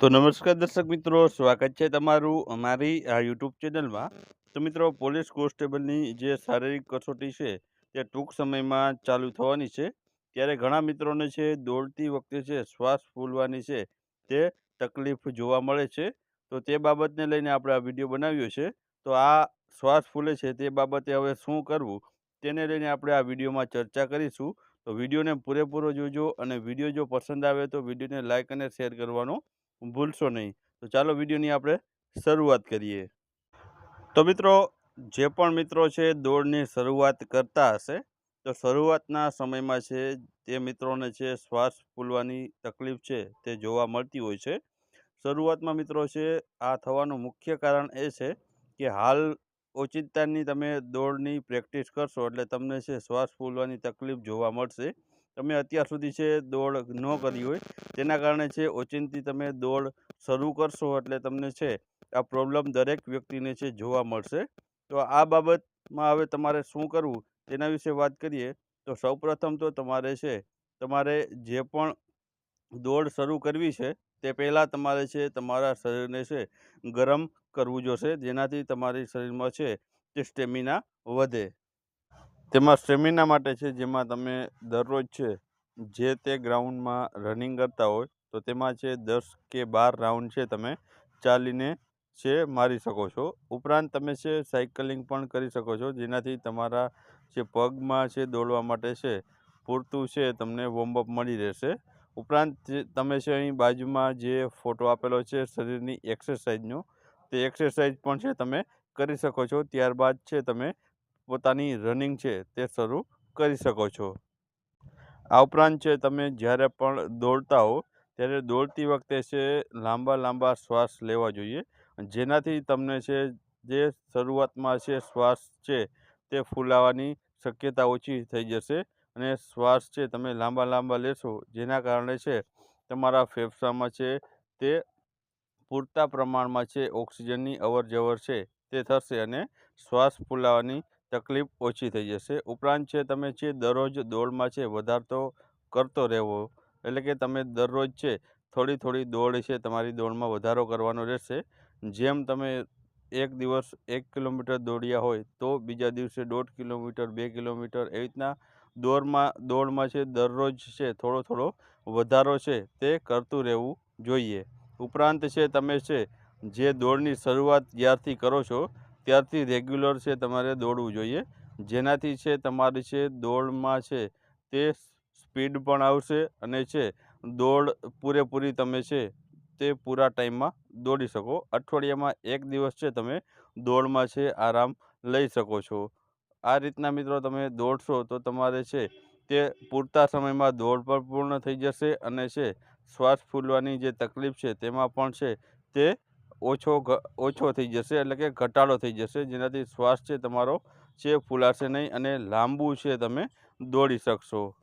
તો નમસ્કાર દર્શક મિત્રો, સ્વાગત છે તમારું અમારી, આ યુટ્યુબ ચેનલમાં. તો મિત્રો, પોલીસ કોન્સ્ટેબલની જે શારીરિક કસોટી છે, તે ટૂંક સમયમાં ચાલુ થવાની છે. ત્યારે ઘણા મિત્રોને છે, દોડતી વખતે છે શ્વાસ ફૂલવાની છે, તે તકલીફ જોવા મળે છે. તો તે બાબતને લઈને આપણે આ વીડિયો બનાવ્યો છે. તો આ શ્વાસ ફૂલે છે તે બાબતે હવે શું કરવું, તેને લઈને આપણે આ વિડીયોમાં ચર્ચા કરીશું. તો વિડીયોને પૂરેપૂરો જોજો અને વીડિયો જો પસંદ આવે તો વિડીયોને લાઇક અને શેર કરવાનો ભૂલશો નહીં. તો ચાલો વિડીયોની આપણે શરૂઆત કરીએ. તો મિત્રો, જે પણ મિત્રો છે, દોડની શરૂઆત કરતા હશે, તો શરૂઆતના સમયમાં છે, તે મિત્રોને છે, શ્વાસ ફૂલવાની તકલીફ છે, તે જોવા મળતી હોય છે. શરૂઆતમાં મિત્રો છે, આ થવાનું મુખ્ય કારણ એ છે કે હાલ ઓચિંતાની તમે દોડની પ્રેક્ટિસ કરશો એટલે તમને છે, શ્વાસ ફૂલવાની તકલીફ જોવા મળશે. તમે અત્યાર સુધી છે દોડ ન કરી હોય, તેના કારણે છે, ઓચિંતી તમે દોડ શરૂ કરશો એટલે તમને છે, આ પ્રોબ્લેમ દરેક વ્યક્તિને છે જોવા મળશે. તો આ બાબતમાં હવે તમારે શું કરવું, તેના વિશે વાત કરીએ. તો સૌપ્રથમ તો તમારે છે, તમારે જે પણ દોડ શરૂ કરવી છે, તે પહેલાં તમારે છે, તમારા શરીરને છે, ગરમ કરવું જોશે, જેનાથી તમારી શરીરમાં છે, તે સ્ટેમિના વધે. તેમાં સ્ટેમિના માટે છે, જેમાં તમે દરરોજ છે, જે તે ગ્રાઉન્ડમાં રનિંગ કરતા હોય, તો તેમાં છે દસ કે બાર રાઉન્ડ છે તમે ચાલીને છે મારી શકો છો. ઉપરાંત તમે છે સાયકલિંગ પણ કરી શકો છો, જેનાથી તમારા જે પગમાં છે દોડવા માટે છે, પૂરતું છે તમને વોર્મઅપ મળી રહેશે. ઉપરાંત તમે છે અહીં બાજુમાં જે ફોટો આપેલો છે શરીરની એક્સરસાઇઝનો તે એક્સરસાઇઝ પણ છે તમે કરી શકો છો. ત્યારબાદ છે તમે પોતાની રનિંગ છે તે શરૂ કરી શકો છો. આ ઉપરાંત છે તમે જ્યારે પણ દોડતા હો, ત્યારે દોડતી વખતે છે લાંબા લાંબા શ્વાસ લેવા જોઈએ. જેનાથી તમને છે જે શરૂઆતમાં છે શ્વાસ છે તે ફૂલાવાની શક્યતા ઓછી થઈ જશે અને શ્વાસ છે તમે લાંબા લાંબા લેશો, જેના કારણે છે તમારા ફેફસામાં છે તે પૂરતા પ્રમાણમાં છે ઓક્સિજનની અવર છે તે થશે અને શ્વાસ ફૂલાવાની તકલીફ ઓછી થઈ જશે. ઉપરાંત છે, તમે છે દરરોજ દોડમાં છે વધારતો કરતો રહેવો. એટલે કે તમે દરરોજ છે, થોડી થોડી દોડ છે, તમારી દોડમાં વધારો કરવાનો રહેશે. જેમ તમે એક દિવસ એક કિલોમીટર દોડ્યા હોય, તો બીજા દિવસે દોઢ કિલોમીટર, બે કિલોમીટર એવી રીતના દોડમાં દોડમાં છે, દરરોજ છે, થોડો થોડો વધારો છે, તે કરતું રહેવું જોઈએ. ઉપરાંત છે, તમે છે, જે દોડની શરૂઆત જ્યારથી કરો છો ત્યારથી રેગ્યુલર છે તમારે દોડવું જોઈએ. જેનાથી છે તમારી છે દોડમાં છે તે સ્પીડ પણ આવશે અને છે દોડ પૂરેપૂરી તમે છે તે પૂરા ટાઈમમાં દોડી શકો. અઠવાડિયામાં એક દિવસ છે તમે દોડમાં છે આરામ લઈ શકો છો. આ રીતના મિત્રો તમે દોડશો તો તમારે છે તે પૂરતા સમયમાં દોડ પણ પૂર્ણ થઈ જશે અને છે શ્વાસ ફૂલવાની જે તકલીફ છે તેમાં પણ છે તે ઓછો ઓછો થઈ જશે એટલે કે ઘટાડો થઈ જશે, જેનાથી શ્વાસ છે તમારો છે ફૂલાશે નહીં અને લાંબુ છે તમે દોડી શકશો.